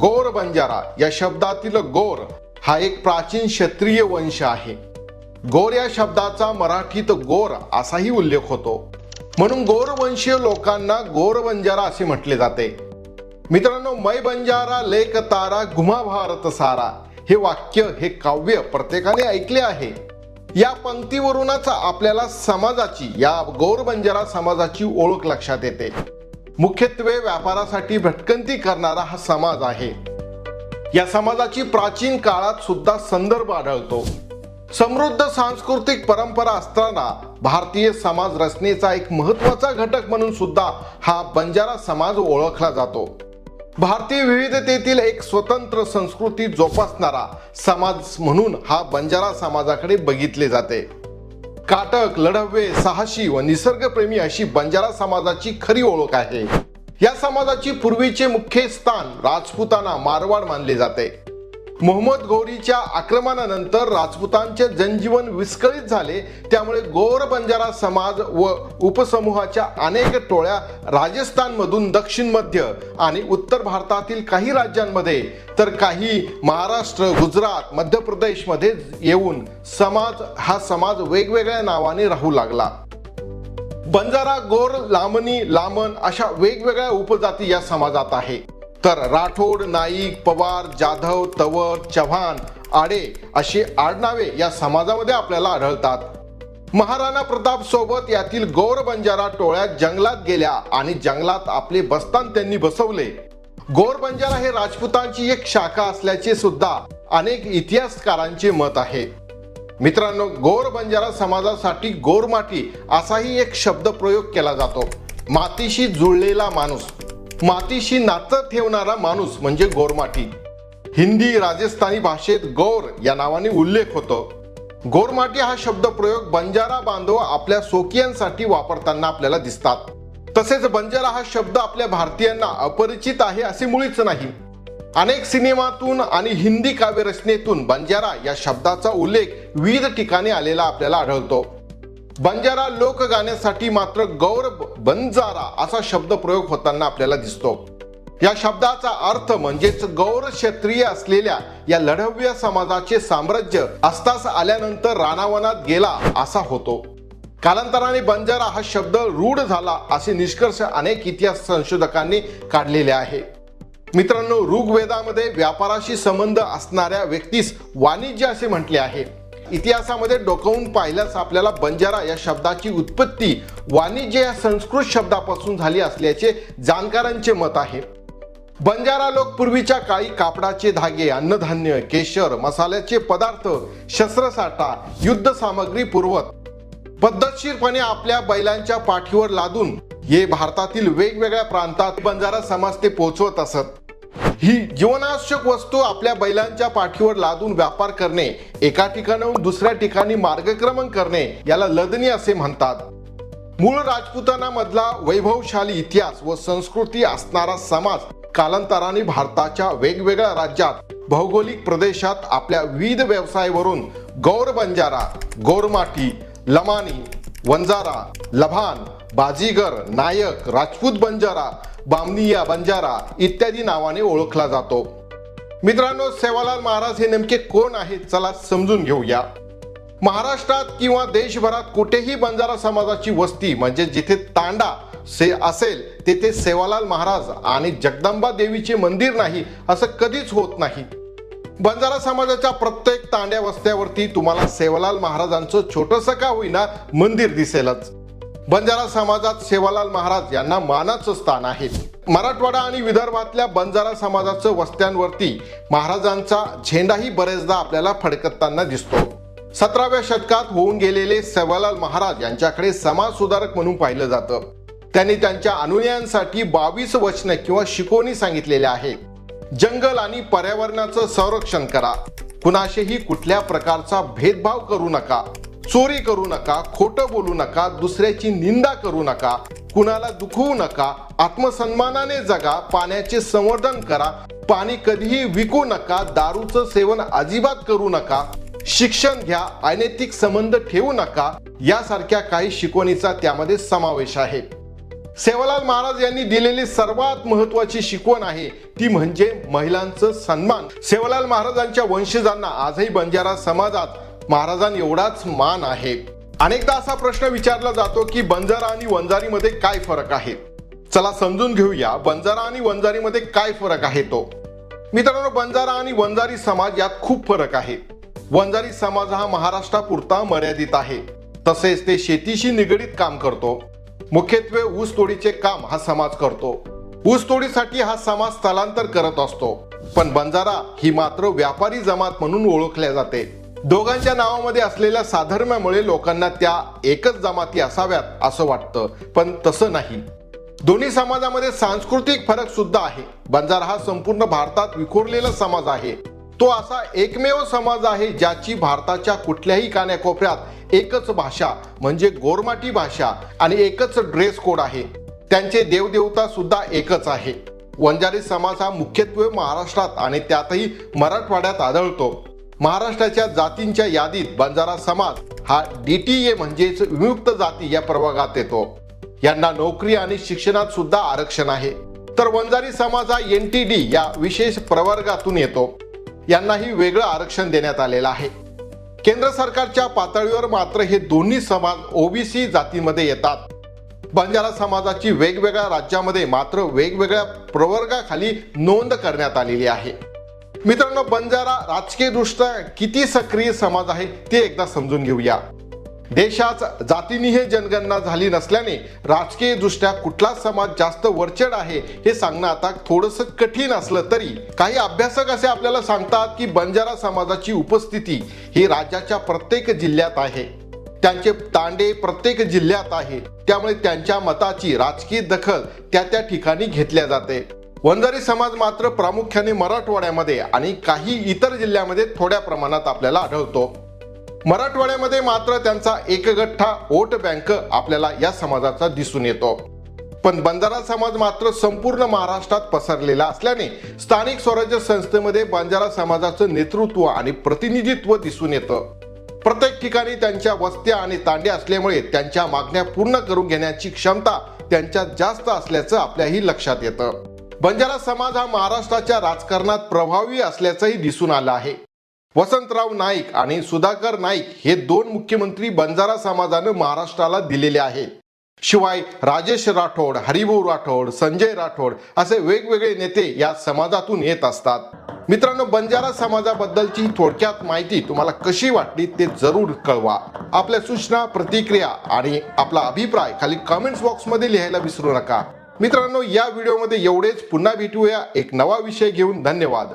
गोर बंजारा या शब्दातील गोर हा एक प्राचीन क्षत्रिय वंश आहे. गोर या शब्दाचा मराठीत गोर असाही उल्लेख होतो. म्हणून गोरवंशीय लोकांना गोर बंजारा असे म्हटले जाते. मित्रांनो मै बंजारा लेख तारा घुमा भारत सारा हे वाक्य हे काव्य प्रत्येकाने ऐकले आहे. या पंक्तीवरूनच आपल्याला समाजाची या गौर बंजारा समाजाची ओळख लक्षात येते. मुख्यत्वे व्यापारासाठी भटकंती करणारा हा समाज आहे. या समाजाची प्राचीन काळात सुद्धा संदर्भ आढळतो. समृद्ध सांस्कृतिक परंपरा असताना भारतीय समाज रचनेचा एक महत्त्वाचा घटक म्हणून सुद्धा हा बंजारा समाज ओळखला जातो. भारतीय विविधतेतील एक स्वतंत्र संस्कृती जोपासणारा समाज म्हणून हा बंजारा समाजाकडे बघितले जाते. काटक लढवे साहसी व निसर्गप्रेमी अशी बंजारा समाजाची खरी ओळख आहे. या समाजाची पूर्वीचे मुख्य स्थान राजपुताना मारवाड मानले जाते. मोहम्मद गौरीच्या आक्रमणानंतर राजपुतांचे जनजीवन विस्कळीत झाले. त्यामुळे गोर बंजारा समाज व उपसमूहाच्या अनेक टोळ्या राजस्थानमधून दक्षिण मध्य आणि उत्तर भारतातील काही राज्यांमध्ये तर काही महाराष्ट्र गुजरात मध्य प्रदेशमध्ये येऊन समाज हा समाज वेगवेगळ्या नावाने राहू लागला. बंजारा गोर लामणी लामण अशा वेगवेगळ्या उपजाती या समाजात आहे. तर राठोड नाईक पवार जाधव तवर चव्हाण आडे अशी आडनावे या समाजामध्ये आपल्याला आढळतात. महाराणा प्रताप सोबत यातील गौर बंजारा टोळ्या जंगलात गेल्या आणि जंगलात आपले बस्तान त्यांनी बसवले. गौर बंजारा हे राजपुतांची एक शाखा असल्याचे सुद्धा अनेक इतिहासकारांचे मत आहे. मित्रांनो गोर बंजारा समाजासाठी गोरमाटी असाही एक शब्द प्रयोग केला जातो. मातीशी जुळलेला माणूस. मातीशी नातं ठेवणारा माणूस म्हणजे गोरमाटी. हिंदी राजस्थानी भाषेत गौर या नावाने उल्लेख होतो. गोरमाटी हा शब्द प्रयोग बंजारा बांधव आपल्या सोकियांसाठी वापरताना आपल्याला दिसतात. तसेच बंजारा हा शब्द आपल्या भारतीयांना अपरिचित आहे असे मुळीच नाही. अनेक सिनेमातून आणि हिंदी काव्यरचनेतून बंजारा या शब्दाचा उल्लेख विविध ठिकाणी आलेला आपल्याला आढळतो. बंजारा लोकगाण्यासाठी मात्र गौर बंजारा असा शब्द प्रयोग होताना आपल्याला दिसतो. या शब्दाचा अर्थ म्हणजेच गौर क्षेत्रीय असलेल्या या लढव्य समाजाचे साम्राज्य अस्तास आल्यानंतर रानावनात गेला असा होतो. कालांतराने बंजारा हा शब्द रूढ झाला असे निष्कर्ष अनेक इतिहास संशोधकांनी काढलेले आहे. मित्रांनो ऋग्वेदामध्ये व्यापाराशी संबंध असणाऱ्या व्यक्तीस वाणिज्य असे म्हटले आहे. इतिहासामध्ये डोकावून पाहिल्यास आपल्याला बंजारा या शब्दाची उत्पत्ती वाणिज्य या संस्कृत शब्दापासून झाली असल्याचे जाणकारांचे मत आहे. बंजारा लोक पूर्वीच्या काळी कापडाचे धागे अन्नधान्य केशर मसाल्याचे पदार्थ शस्त्रसाठा युद्ध सामग्री पुरवत पद्धतशीरपणे आपल्या बैलांच्या पाठीवर लादून हे भारतातील वेगवेगळ्या प्रांतात बंजारा समाज ते पोहोचवत असत. ही जीवनावश्यक वस्तू आपल्या बैलांच्या पाठीवर लादून व्यापार करणे एका ठिकाणाहून दुसऱ्या ठिकाणी मार्गक्रमण करणे याला लदनी असे म्हणतात. मूळ राजपुतानामधला वैभवशाली इतिहास व संस्कृती असणारा समाज कालांतराने भारताच्या वेगवेगळ्या राज्यात भौगोलिक प्रदेशात आपल्या विविध व्यवसायावरून गौर बंजारा गौरमाटी लमानी वंजारा लभान बाजीगर नायक राजपूत बंजारा बामनिया बंजारा इत्यादी नावाने ओळखला जातो. मित्रांनो सेवालाल महाराज हे नेमके कोण आहेत? चला समजून घेऊया. महाराष्ट्रात किंवा देशभरात कुठेही बंजारा समाजाची वस्ती म्हणजे जिथे तांडा से असेल तेथे सेवालाल महाराज आणि जगदंबा देवीचे मंदिर नाही असं कधीच होत नाही. बंजारा समाजाच्या प्रत्येक तांड्या वस्त्यावरती तुम्हाला सेवालाल महाराजांचं छोटस का होईना मंदिर दिसेलच. बंजारा समाजात सेवालाल महाराज यांना मानाचं स्थान आहे. मराठवाडा आणि विदर्भातल्या बंजारा समाजाचं वस्त्यांवरती महाराजांचा झेंडाही बरेचदा आपल्याला फडकताना दिसतो. सतराव्या शतकात होऊन गेलेले सेवालाल महाराज यांच्याकडे समाज सुधारक म्हणून पाहिलं जातं. त्यांनी त्यांच्या अनुयायांसाठी बावीस वचनं किंवा शिकवणी सांगितलेल्या आहेत. जंगल आणि पर्यावरणाचं संरक्षण करा. कुणाशीही कुठल्या प्रकारचा भेदभाव करू नका. चोरी करू नका खोटं बोलू नका दुसऱ्याची निंदा करू नका कुणाला दुखवू नका आत्मसन्मानाने जगा पाण्याचे संवर्धन करा पाणी कधीही विकू नका दारूचं सेवन अजिबात करू नका शिक्षण घ्या अनैतिक संबंध ठेवू नका यासारख्या काही शिकवणीचा त्यामध्ये समावेश आहे. सेवालाल महाराज यांनी दिलेली सर्वात महत्वाची शिकवण आहे ती म्हणजे महिलांचं सन्मान. सेवालाल महाराजांच्या वंशजांना आजही बंजारा समाजात महाराजां एवढाच मान आहे. अनेकदा असा प्रश्न विचारला जातो की बंजारा आणि वंजारीमध्ये काय फरक आहे? चला समजून घेऊया बंजारा आणि वंजारीमध्ये काय फरक आहे तो? मित्रांनो बंजारा आणि वंजारी समाज यात खूप फरक आहे. वंजारी समाज हा महाराष्ट्रापुरता मर्यादित आहे. तसेच ते शेतीशी निगडीत काम करतो. मुख्यत्वे ऊस तोडीचे काम हा समाज करतो. ऊसतोडीसाठी हा समाज स्थलांतर करत असतो. पण बंजारा ही मात्र व्यापारी जमात म्हणून ओळखल्या जाते. दोघांच्या नावामध्ये असलेल्या साधर्म्यामुळे लोकांना त्या एकच जमाती असाव्यात असं वाटतं पण तसं नाही. दोन्ही समाजामध्ये सांस्कृतिक फरक सुद्धा आहे. बंजारा हा संपूर्ण भारतात विखुरलेला समाज आहे. तो असा एकमेव समाज आहे ज्याची भारताच्या कुठल्याही कान्याकोपऱ्यात एकच भाषा म्हणजे गोरमाटी भाषा आणि एकच ड्रेस कोड आहे. त्यांचे देवदेवता सुद्धा एकच आहे. वंजारी समाज हा मुख्यत्वे महाराष्ट्रात आणि त्यातही मराठवाड्यात आढळतो. महाराष्ट्राच्या जातींच्या यादीत बंजारा समाज हा डीटीए म्हणजेच विमुक्त जाती या प्रभागात येतो. यांना नोकरी आणि शिक्षणात सुद्धा आरक्षण आहे. तर वंजारी समाज हा एन टी डी या विशेष प्रवर्गातून येतो. यांनाही वेगळं आरक्षण देण्यात आलेलं आहे. केंद्र सरकारच्या पातळीवर मात्र हे दोन्ही समाज ओबीसी जातीमध्ये येतात. बंजारा समाजाची वेगवेगळ्या राज्यामध्ये मात्र वेगवेगळ्या प्रवर्गाखाली नोंद करण्यात आलेली आहे. मित्रांनो बंजारा राजकीय दृष्ट्या किती सक्रिय समाज आहे ते एकदा समजून घेऊया. देशात जातीनिहे जनगणना झाली नसल्याने राजकीय दृष्ट्या कुठला समाज जास्त वरचढ आहे हे सांगणं आता थोडस कठीण असलं तरी. काही अभ्यासक असे आपल्याला सांगतात की बंजारा समाजाची उपस्थिती ही राज्याच्या प्रत्येक जिल्ह्यात आहे. त्यांचे तांडे प्रत्येक जिल्ह्यात आहे. त्यामुळे त्यांच्या मताची राजकीय दखल त्या त्या ठिकाणी घेतल्या जाते. वंजारी समाज मात्र प्रामुख्याने मराठवाड्यामध्ये आणि काही इतर जिल्ह्यामध्ये थोड्या प्रमाणात आपल्याला आढळतो. मराठवाड्यामध्ये मात्र त्यांचा एकगठ्ठा वोट बँक आपल्याला या समाजाचा दिसून येतो. पण बंजारा समाज मात्र संपूर्ण महाराष्ट्रात पसरलेला असल्याने स्थानिक स्वराज्य संस्थेमध्ये बंजारा समाजाचं नेतृत्व आणि प्रतिनिधित्व दिसून येतं. प्रत्येक ठिकाणी त्यांच्या वस्त्या आणि तांडे असल्यामुळे त्यांच्या मागण्या पूर्ण करून घेण्याची क्षमता त्यांच्यात जास्त असल्याचं आपल्याही लक्षात येतं. बंजारा समाज हा महाराष्ट्राच्या राजकारणात प्रभावी असल्याचंही दिसून आलं आहे. वसंतराव नाईक आणि सुधाकर नाईक हे दोन मुख्यमंत्री बंजारा समाजानं महाराष्ट्राला दिलेले आहेत. शिवाय राजेश राठोड हरिभाऊ राठोड संजय राठोड असे वेगवेगळे नेते या समाजातून येत असतात. मित्रांनो बंजारा समाजाबद्दलची थोडक्यात माहिती तुम्हाला कशी वाटली ते जरूर कळवा. आपल्या सूचना प्रतिक्रिया आणि आपला अभिप्राय खाली कमेंट्स बॉक्समध्ये लिहायला विसरू नका. मित्रांनो या व्हिडिओमध्ये एवढेच. पुन्हा भेटूया. एक नवा विषय घेऊन धन्यवाद.